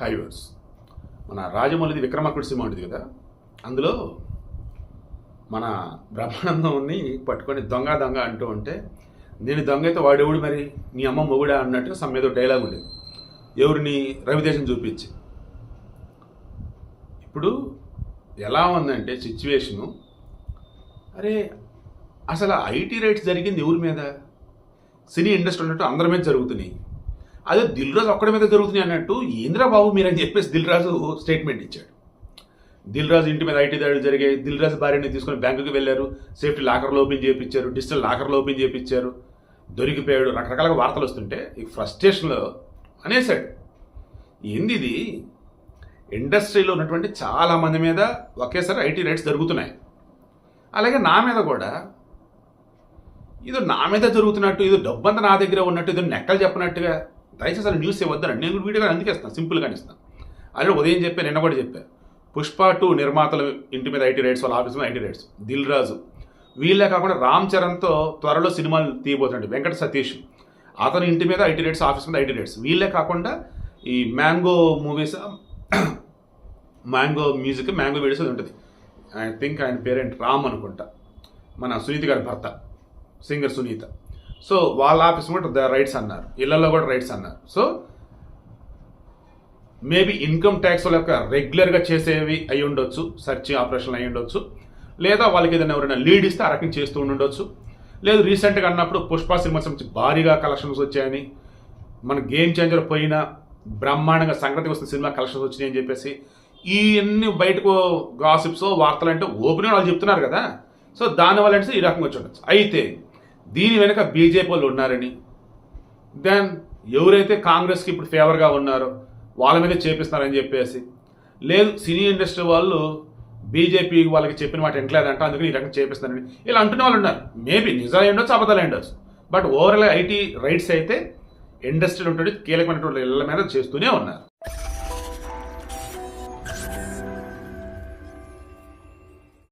హైవర్స్ మన రాజమౌళిది విక్రమార్కుడు సినిమా ఉంటుంది కదా అందులో మన బ్రహ్మానందంని పట్టుకొని దొంగ దొంగ అంటూ ఉంటే నేను దొంగ అయితే వాడెవడు మరి? నీ అమ్మ మొగుడా? అన్నట్టు సమ్ ఏదో డైలాగ్ ఉండేది. ఎవరిని? రవిదేశం చూపించి. ఇప్పుడు ఎలా ఉందంటే సిచ్యువేషను అరే అసలు ఐటీ రైట్స్ జరిగింది ఎవరి మీద? సినీ ఇండస్ట్రీ ఉన్నట్టు అందరి మీద జరుగుతున్నాయి. అదే దిల్ రాజు ఒక్కడి మీద జరుగుతున్నాయి అన్నట్టు ఏంద్రా బాబు మీరు అని చెప్పేసి దిల్ రాజు స్టేట్మెంట్ ఇచ్చాడు. దిల్ రాజు ఇంటి మీద ఐటీ దాడులు జరిగాయి. దిల్ రాజు భార్యని తీసుకొని బ్యాంకుకి వెళ్ళారు. సేఫ్టీ లాకర్లు ఓపెన్ చేయించారు డిజిటల్ లాకర్లు ఓపెన్ చేయించారు దొరికిపోయాడు. రకరకాల వార్తలు వస్తుంటే ఈ ఫ్రస్ట్రేషన్లో అనేసాడు ఏంది ఇది? ఇండస్ట్రీలో ఉన్నటువంటి చాలా మంది మీద ఒకేసారి ఐటీ రైట్స్ జరుగుతున్నాయి. అలాగే నా మీద కూడా. ఇది నా మీద జరుగుతున్నట్టు ఇది డబ్బంతా నా దగ్గర ఉన్నట్టు ఇది నెక్కలు చెప్పినట్టుగా దయచేసి అసలు న్యూస్ ఇవ్వద్దని నేను కూడా వీడియో అందుకే ఇస్తాను. సింపుల్గా ఇస్తాను. అదే ఉదయం చెప్పాను నిన్న కూడా చెప్పా. పుష్ప టూ నిర్మాతల ఇంటి మీద ఐటీ రైట్స్ వాళ్ళ ఆఫీస్ మీద ఐటీ రైట్స్. దిల్ రాజు. వీళ్ళే కాకుండా రామ్ చరణ్తో త్వరలో సినిమాలు తీయబోతున్నాడు. వెంకట సతీష్. అతని ఇంటి మీద ఐటీ రైట్స్ ఆఫీస్ మీద ఐటీ రైట్స్. వీళ్ళే కాకుండా ఈ mango movies mango music mango videos అది ఉంటుంది. ఐ థింక్ ఆయన పేరెంట్? రామ్ అనుకుంటా. మన సునీత గారి భర్త. సింగర్ సునీత. సో వాళ్ళ ఆఫీస్ కూడా రైట్స్ అన్నారు. ఇళ్ళలో కూడా రైట్స్ అన్నారు. సో మేబీ ఇన్కమ్ ట్యాక్స్ వాళ్ళ యొక్క రెగ్యులర్గా చేసేవి అయి ఉండొచ్చు సర్చింగ్ ఆపరేషన్లు అయి ఉండొచ్చు. లేదా వాళ్ళకి ఏదైనా ఎవరైనా లీడ్ ఇస్తే ఆ రకం చేస్తూ ఉండొచ్చు. లేదు రీసెంట్గా అన్నప్పుడు పుష్ప సినిమా సంబంధించి భారీగా కలెక్షన్స్ వచ్చాయని మన గేమ్ చేంజర్ పోయిన బ్రహ్మాండంగా సంక్రాంతి వస్తున్న సినిమా కలెక్షన్స్ వచ్చినాయి అని చెప్పేసి ఇవన్నీ బయటకు గాసిప్స్ వార్తలు అంటే ఓపెన్ వాళ్ళు చెప్తున్నారు కదా. సో దానివల్ల అంటే ఈ రకంగా వచ్చి ఉండొచ్చు. అయితే దీని వెనుక బీజేపీ వాళ్ళు ఉన్నారని. దెన్ ఎవరైతే కాంగ్రెస్కి ఇప్పుడు ఫేవర్గా ఉన్నారో వాళ్ళ మీద చేపిస్తున్నారని చెప్పేసి. లేదు సినీ ఇండస్ట్రీ వాళ్ళు బీజేపీ వాళ్ళకి చెప్పిన మాట వింటలేదంట అందుకని ఈ రకంగా చేపిస్తున్నారని. ఇలా అంటున్న వాళ్ళు ఉన్నారు. మేబీ నిజాలు ఉండొచ్చు అబద్ధాలు ఉండొచ్చు బట్ ఓవరాల్ ఐటీ రైట్స్ అయితే ఇండస్ట్రీలో ఉంటుంది కీలకమైనటువంటి ఇళ్ళ మీద చేస్తూనే ఉన్నారు.